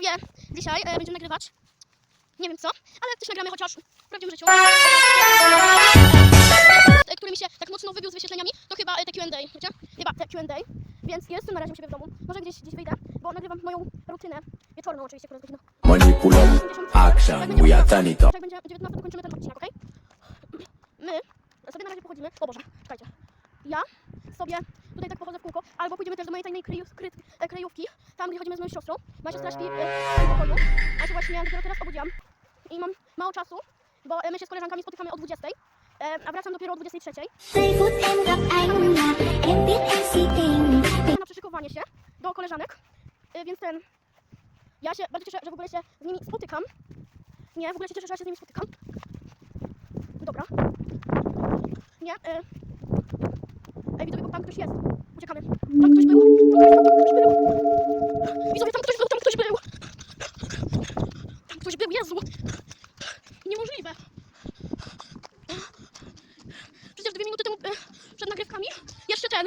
widzowie, dzisiaj e, będziemy nagrywać. Nie wiem co, ale też nagramy chociaż w prawdziwym życiu. E, Który mi się tak mocno wybił z wyświetleniami, to chyba e, te Q&A, wiecie? Chyba te Q&A. Więc jestem na razie u siebie w domu. Może gdzieś, gdzieś wyjdę, bo nagrywam moją rutynę wieczorną oczywiście, która jest godzina Manipulum, 50. action, we are turn it up. Jak będzie 19, to kończymy ten odcinek, okej? My sobie na razie pochodzimy. O Boże, czekajcie. Ja sobie tutaj tak pochodzę w kółko, albo pójdziemy też do mojej tajnej e, kryjówki, tam gdzie chodzimy z moją siostrą. Moja siostra śpi e, w pokoju. Ja się właśnie dopiero teraz obudziłam i mam mało czasu, bo e, my się z koleżankami spotykamy o 20, e, a wracam dopiero o 23. Giây phút em gặp anh là em biết em si tình na przyszykowanie się do koleżanek, y, więc ten. Ja się bardzo cieszę, że w ogóle się z nimi spotykam. Nie, w ogóle się cieszę, że ja się z nimi spotykam. Dobra. Nie, y... Tam ktoś jest. Uciekamy. Tam ktoś był. Tam ktoś był. Widzowie, tam ktoś był, tam ktoś był. Tam ktoś był, Jezu. Niemożliwe. Przecież dwie minuty temu y, przed nagrywkami jeszcze ten.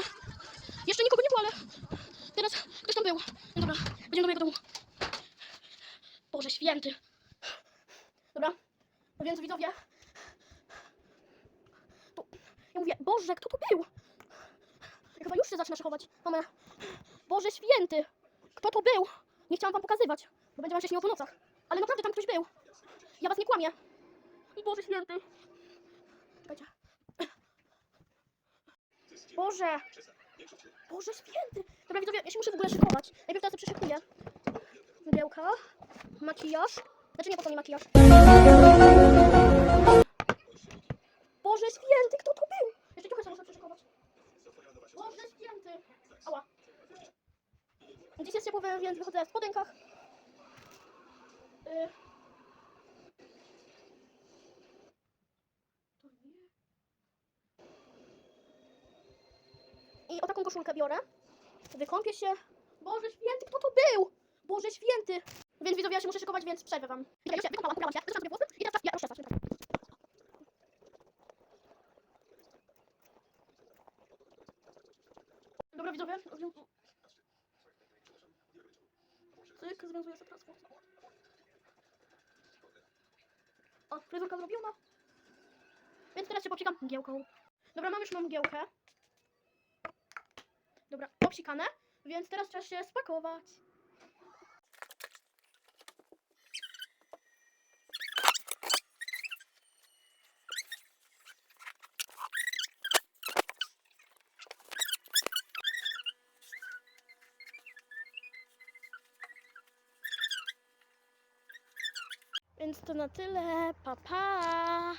Jeszcze nikogo nie było, ale teraz ktoś tam był. No dobra, będziemy do mojego domu. Boże święty. Dobra, no więc widzowie. Ja mówię, Boże, kto tu był? Chyba już się zaczyna szykować. Mama. Boże święty. Kto to był? Nie chciałam wam pokazywać, bo będzie wam się śniło po nocach. Ale naprawdę tam ktoś był. Ja was nie kłamię. Boże święty. Czekajcie. Boże. Boże święty! Dobra widzowie, ja się muszę w ogóle szykować. Najpierw teraz sobie przyszykuję. Mydełka, makijaż. Znaczy nie po co mi makijaż. Boże święty, kto to był? Jeszcze trochę się muszę przyszykować. Boże święty! Ała. Dziś jest ciepły, więc wychodzę w spodenkach. Y... I o taką koszulkę biorę. Wykąpię się. Boże święty, kto to był? Boże święty. Więc widzowie, ja się muszę szykować, więc przerwę wam. Ja się wykąpałam, ubrałam się, zaczęłam sobie i teraz ja ruszę czas. Dobra widzowie. Cyk, związuję sobie teraz. O, fryzurka zrobiona. Więc teraz się popsikam mgiełką. Dobra, mam już mam mgiełkę. Dobra, obsikane, więc teraz trzeba się spakować. Więc to na tyle. Pa, pa.